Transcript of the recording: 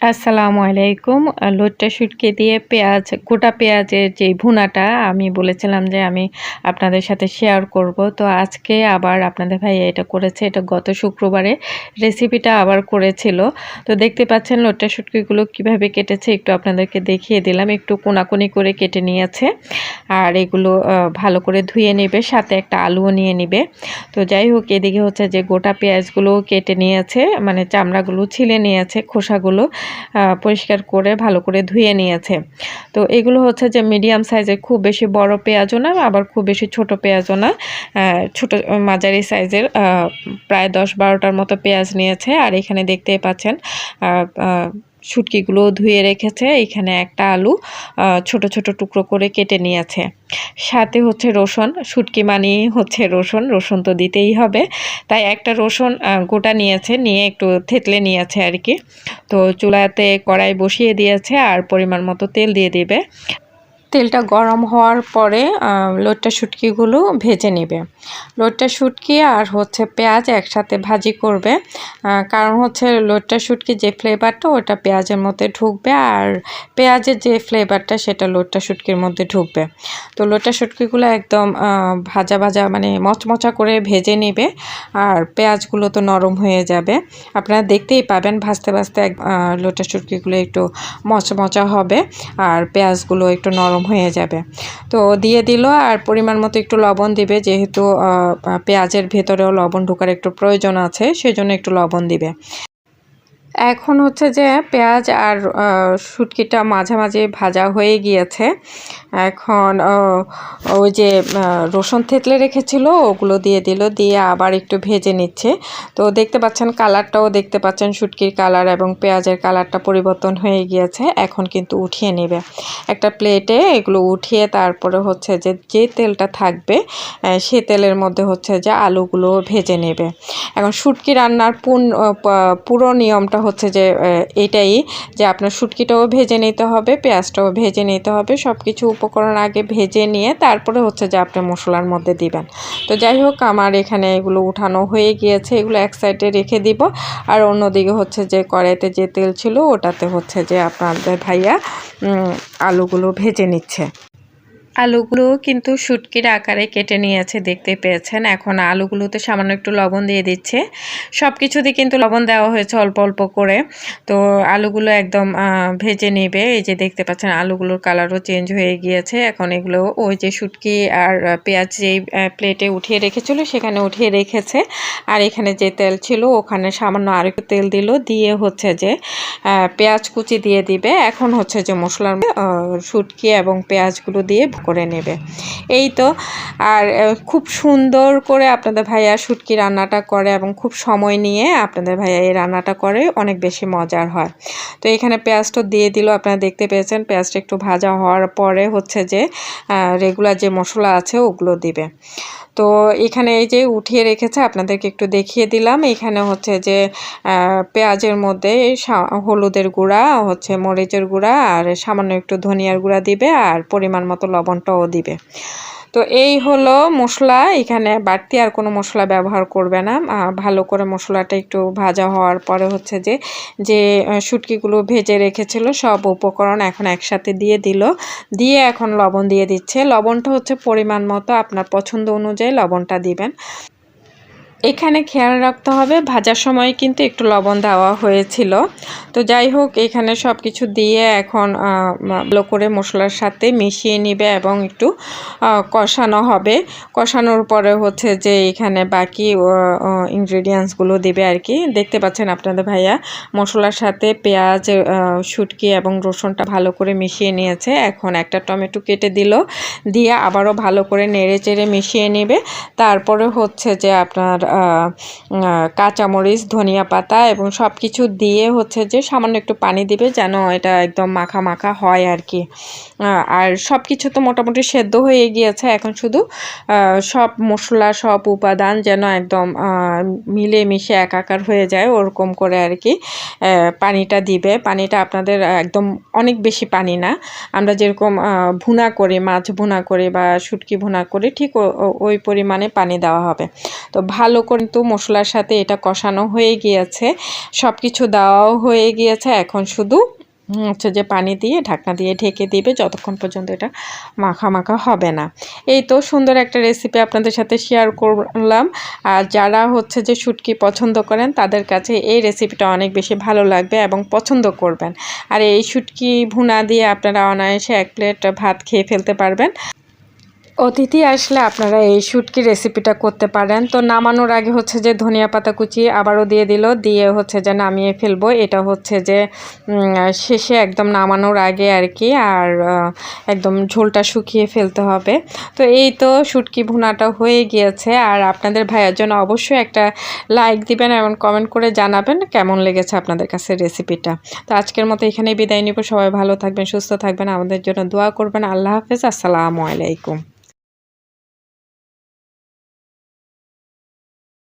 আসসালামু আলাইকুম। লোটটা শুটকি দিয়ে পেঁয়াজ, গোটা পেঁয়াজের যে ভুনাটা, আমি বলেছিলাম যে আমি আপনাদের সাথে শেয়ার করব। তো আজকে আবার আপনাদের ভাই এটা করেছে, এটা গত শুক্রবারে রেসিপিটা আবার করেছিল। তো দেখতে পাচ্ছেন লোটটা শুটকিগুলো কীভাবে কেটেছে, একটু আপনাদেরকে দেখিয়ে দিলাম। একটু কোনাকুনি করে কেটে নিয়েছে। আর এগুলো ভালো করে ধুয়ে নেবে, সাথে একটা আলুও নিয়ে নিবে। তো যাই হোক, এদিকে হচ্ছে যে গোটা পেঁয়াজগুলো কেটে নিয়েছে মানে চামড়াগুলো ছিলে নিয়েছে, খোসাগুলো। পরিষ্কার করে ভালো করে ধুয়ে নিয়েছে। তো এগুলো হচ্ছে যে মিডিয়াম সাইজের খুব বেশি বড় পেঁয়াজও না, আবার খুব বেশি ছোট পেঁয়াজও না। ছোট মাঝারি সাইজের প্রায় দশ বারোটার মতো পেঁয়াজ নিয়েছে। আর এখানে দেখতেই পাচ্ছেন শুটকিগুলো ধুয়ে রেখেছে। এখানে একটা আলু ছোট ছোট টুকরো করে কেটে নিয়েছে। সাথে হচ্ছে রসুন। শুটকি মানি হচ্ছে রসুন। রসুন তো দিতেই হবে। তাই একটা রসুন গোটা নিয়েছে, নিয়ে একটু থেতলে নিয়েছে আর কি। তো চুলাতে কড়াই বসিয়ে দিয়েছে আর পরিমাণ মতো তেল দিয়ে দিবে। তেলটা গরম হওয়ার পরে লোটটা শুটকিগুলো ভেজে নেবে। লোটটা শুটকি আর হচ্ছে পেঁয়াজ একসাথে ভাজি করবে। কারণ হচ্ছে লোটটা শুটকি যে ফ্লেভারটা ওটা পেঁয়াজের মধ্যে ঢুকবে আর পেঁয়াজের যে ফ্লেভারটা সেটা লোটটা শুটকির মধ্যে ঢুকবে। তো লোটটা শুটকিগুলো একদম ভাজা ভাজা মানে মচমচা করে ভেজে নেবে আর পেঁয়াজগুলো তো নরম হয়ে যাবে। আপনারা দেখতেই পাবেন ভাজতে ভাজতে লোটটা শুটকিগুলো একটু মচমচা হবে আর পেঁয়াজগুলো একটু নরম হয়ে যাবে। তো দিয়ে দিল আর পরিমাণ মতো একটু লবণ দিবে, যেহেতু পেঁয়াজের ভেতরেও লবণ ঢোকার একটু প্রয়োজন আছে, সেজন্য একটু লবণ দিবে। এখন হচ্ছে যে পেঁয়াজ আর শুটকিটা মাঝামাঝি ভাজা হয়ে গিয়েছে। এখন ওই যে রসুন থেতলে রেখেছিল, ওগুলো দিয়ে দিল, দিয়ে আবার একটু ভেজে নিচ্ছে। তো দেখতে পাচ্ছেন কালারটাও দেখতে পাচ্ছেন, শুটকির কালার এবং পেঁয়াজের কালারটা পরিবর্তন হয়ে গিয়েছে, এখন কিন্তু উঠিয়ে নেবে। একটা প্লেটে এগুলো উঠিয়ে তারপরে হচ্ছে যে যে তেলটা থাকবে সে তেলের মধ্যে হচ্ছে যে আলুগুলো ভেজে নেবে। এখন শুটকি রান্নার পুন পুরো নিয়মটা হচ্ছে যে এটাই যে আপনার শুটকিটাও ভেজে নিতে হবে, পেঁয়াজটাও ভেজে নিতে হবে সব কিছু উপকরণ আগে ভেজে নিয়ে তারপরে হচ্ছে যে আপনি মশলার মধ্যে দিবেন। তো যাই হোক, আমার এখানে এগুলো উঠানো হয়ে গিয়েছে, এগুলো এক সাইডে রেখে দিব। আর অন্যদিকে হচ্ছে যে কড়াইতে যে তেল ছিল, ওটাতে হচ্ছে যে আপনাদের ভাইয়া আলুগুলো ভেজে নিচ্ছে। আলুগুলো কিন্তু শুটকির আকারে কেটে নিয়েছে, দেখতে পেয়েছেন। এখন আলুগুলোতে সামান্য একটু লবণ দিয়ে দিচ্ছে। সব কিছুতে কিন্তু লবণ দেওয়া হয়েছে অল্প অল্প করে। তো আলুগুলো একদম ভেজে নেবে। এই যে দেখতে পাচ্ছেন, আলুগুলোর কালারও চেঞ্জ হয়ে গিয়েছে। এখন এগুলো ওই যে শুটকি আর পেঁয়াজ যেই প্লেটে উঠিয়ে রেখেছিল, সেখানে উঠিয়ে রেখেছে। আর এখানে যে তেল ছিল, ওখানে সামান্য আর একটু তেল দিল। দিয়ে হচ্ছে যে পেঁয়াজ কুচি দিয়ে দিবে। এখন হচ্ছে যে মশলার শুটকি এবং পেঁয়াজগুলো দিয়ে করে নেবে। এই তো, আর খুব সুন্দর করে আপনাদের ভাইয়া শুটকি রান্নাটা করে এবং খুব সময় নিয়ে আপনাদের ভাইয়া এই রান্নাটা করে, অনেক বেশি মজার হয়। তো এখানে পেঁয়াজটা দিয়ে দিল, আপনারা দেখতে পেয়েছেন, পেঁয়াজটা একটু ভাজা হওয়ার পরে হচ্ছে যে রেগুলার যে মশলা আছে ওগুলো দিবে। তো এখানে এই যে উঠিয়ে রেখেছে, আপনাদেরকে একটু দেখিয়ে দিলাম। এখানে হচ্ছে যে পেঁয়াজের মধ্যে হলুদের গুঁড়া, হচ্ছে মরিচের গুঁড়া, আর সামান্য একটু ধনিয়ার গুঁড়া দিবে, আর পরিমাণ মতো লবণটাও দিবে। তো এই হলো মশলা। এখানে বাড়তি আর কোনো মশলা ব্যবহার করবে না। ভালো করে মশলাটা একটু ভাজা হওয়ার পরে হচ্ছে যে যে শুটকিগুলো ভেজে রেখেছিল, সব উপকরণ এখন একসাথে দিয়ে দিল। দিয়ে এখন লবণ দিয়ে দিচ্ছে। লবণটা হচ্ছে পরিমাণ মতো, আপনার পছন্দ অনুযায়ী লবণটা দিবেন। এখানে খেয়াল রাখতে হবে, ভাজার সময় কিন্তু একটু লবণ দেওয়া হয়েছিল। তো যাই হোক, এখানে সব কিছু দিয়ে এখন ভালো করে মশলার সাথে মিশিয়ে নিবে এবং একটু কষানো হবে। কষানোর পরে হচ্ছে যে এখানে বাকি ইনগ্রিডিয়েন্টসগুলো দেবে আর কি দেখতে পাচ্ছেন আপনাদের ভাইয়া, মশলার সাথে পেঁয়াজ শুটকি এবং রসুনটা ভালো করে মিশিয়ে নিয়েছে। এখন একটা টমেটো কেটে দিল, দিয়ে আবারও ভালো করে নেড়ে চেড়ে মিশিয়ে নেবে। তারপরে হচ্ছে যে আপনার কাঁচামরিচ, ধনিয়া পাতা এবং সব কিছু দিয়ে হচ্ছে যে সামান্য একটু পানি দিবে যেন এটা একদম মাখা মাখা হয় আর কি আর সব কিছু তো মোটামুটি সেদ্ধ হয়ে গিয়েছে। এখন শুধু সব মশলা, সব উপাদান যেন একদম মিলে মিশে একাকার হয়ে যায়, ওরকম করে আর কি পানিটা দিবে। পানিটা আপনাদের একদম অনেক বেশি পানি না। আমরা যেরকম ভুনা করি, মাছ ভুনা করি বা শুটকি ভুনা করি, ঠিক ওই পরিমাণে পানি দেওয়া হবে। তো ভালো কিন্তু মশলার সাথে এটা কষানো হয়ে গিয়েছে। সব কিছু দেওয়াও হয়ে গিয়েছে। এখন শুধু হচ্ছে যে পানি দিয়ে, ঢাকনা দিয়ে ঢেকে দিবে, যতক্ষণ পর্যন্ত এটা মাখা মাখা হবে না। এই তো সুন্দর একটা রেসিপি আপনাদের সাথে শেয়ার করলাম। আর যারা হচ্ছে যে শুটকি পছন্দ করেন, তাদের কাছে এই রেসিপিটা অনেক বেশি ভালো লাগবে এবং পছন্দ করবেন। আর এই শুটকি ভুনা দিয়ে আপনারা অনায়াসে এক প্লেট ভাত খেয়ে ফেলতে পারবেন। অতিথি আসলে আপনারা এই শুটকি রেসিপিটা করতে পারেন। তো নামানোর আগে হচ্ছে যে ধনিয়া পাতা কুচি আবারও দিয়ে দিল। দিয়ে হচ্ছে যে নামিয়ে ফেলব। এটা হচ্ছে যে শেষে একদম নামানোর আগে আর কি আর একদম ঝোলটা শুকিয়ে ফেলতে হবে। তো এই তো শুটকি ভুনাটা হয়ে গিয়েছে। আর আপনাদের ভাইয়ের জন্য অবশ্যই একটা লাইক দিবেন এবং কমেন্ট করে জানাবেন কেমন লেগেছে আপনাদের কাছে রেসিপিটা তো আজকের মতো এখানেই বিদায় নিব। সবাই ভালো থাকবেন, সুস্থ থাকবেন। আমাদের জন্য দোয়া করবেন। আল্লাহ হাফেজ। আসসালামু আলাইকুম।